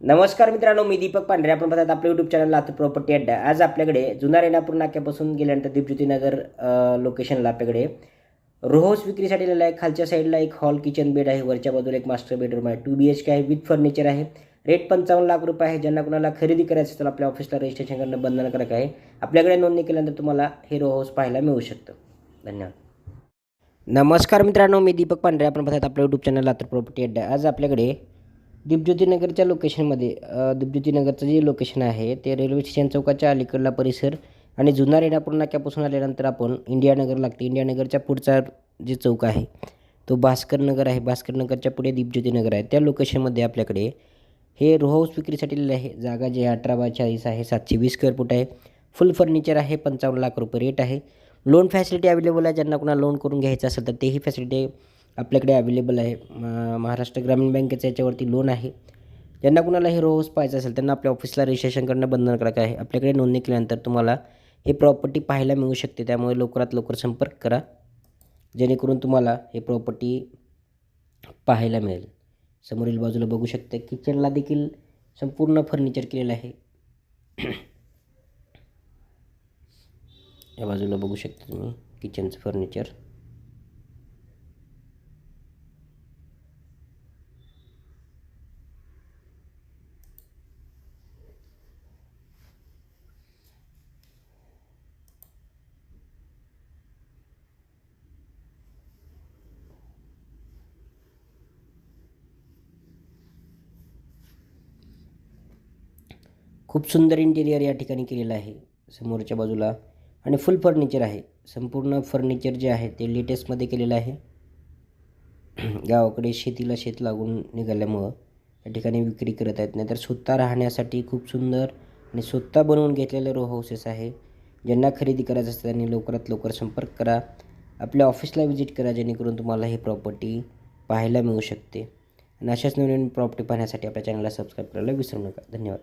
नमस्कार मित्रांनो मी दीपक पांढरे. आपण बघतात आपल्या यूट्यूब चॅनल लातूर प्रॉपर्टी अड्डा. आज आपल्याकडे जुना रेणापूर नाक्यापासून गेल्यानंतर दीपज्योतीनगर लोकेशनला आपल्याकडे रोहोस विक्रीसाठी आलेला आहे. खालच्या साईडला एक हॉल किचन बेड आहे. वरच्या बाजूला एक मास्टर बेडरूम आहे. टू बी एच के आहे. विथ फर्निचर आहे. रेट पंचावन्न लाख रुपये आहे. ज्यांना कुणाला खरेदी करायचं असेल तर आपल्या ऑफिसला रजिस्ट्रेशन करणं बंधनकारक आहे. आपल्याकडे नोंदणी केल्यानंतर तुम्हाला हे रोहोस पाहायला मिळू शकतं. धन्यवाद. नमस्कार मित्रांनो मी दीपक पांढरे. आपण बघतात आपल्या यूट्यूब चॅनल लातूर प्रॉपर्टी अड्डा. आज आपल्याकडे दीपज्योतीनगरच्या लोकेशनमध्ये दीपज्योतीनगरचं जे लोकेशन आहे ते रेल्वे स्टेशन चौकाच्या अलीकडला परिसर आणि जुना रेणापूर नाक्यापासून आल्यानंतर आपण इंडियानगर लागते. इंडियानगरच्या पुढचा जे चौक आहे तो भास्कर नगर आहे. भास्कर नगरच्या पुढे दीपज्योतीनगर आहे. त्या लोकेशनमध्ये आपल्याकडे हे रो हाऊस विक्रीसाठी आहे. जागा जे अठरा बाय चाळीस आहे सातशे वीस स्क्वेअर फूट आहे. फुल फर्निचर आहे पंचावन्न लाख रुपये रेट आहे. लोन फॅसिलिटी अवेलेबल आहे. ज्यांना कुणा लोन करून घ्यायचं असेल तर तेही फॅसिलिटी आपल्याकडे अवेलेबल आहे. म- महाराष्ट्र ग्रामीण बँकेचं याच्यावरती लोन आहे. ज्यांना कुणाला हे रोज पाहायचं असेल त्यांना आपल्या ऑफिसला रजिस्ट्रेशन करणं बंधनकारक आहे. आपल्याकडे नोंदणी केल्यानंतर तुम्हाला हे प्रॉपर्टी पाहायला मिळू शकते. त्यामुळे लवकरात लवकर संपर्क करा. जेणेकरून तुम्हाला हे प्रॉपर्टी पाहायला मिळेल. समोरील बाजूला बघू शकता किचनला देखील संपूर्ण फर्निचर केलेलं आहे. या बाजूला बघू शकता तुम्ही किचनचं फर्निचर खूप सुंदर इंटेरियर या ठिकाणी केलेलं आहे. समोरच्या बाजूला आणि फुल फर्निचर आहे. संपूर्ण फर्निचर जे आहे ते लेटेस्टमध्ये केलेलं आहे. गावाकडे शेतीला शेत लागून निघाल्यामुळं या ठिकाणी विक्री करत आहेत. नाहीतर स्वतः राहण्यासाठी खूप सुंदर आणि स्वतः बनवून घेतलेले रो हाऊसेस आहे. ज्यांना खरेदी करायचं असतं त्यांनी लवकरात लवकर संपर्क करा. आपल्या ऑफिसला व्हिजिट करा जेणेकरून तुम्हाला ही प्रॉपर्टी पाहायला मिळू शकते. आणि अशाच नवीन प्रॉपर्टी पाहण्यासाठी आपल्या चॅनलला सबस्क्राईब करायला विसरू नका. धन्यवाद.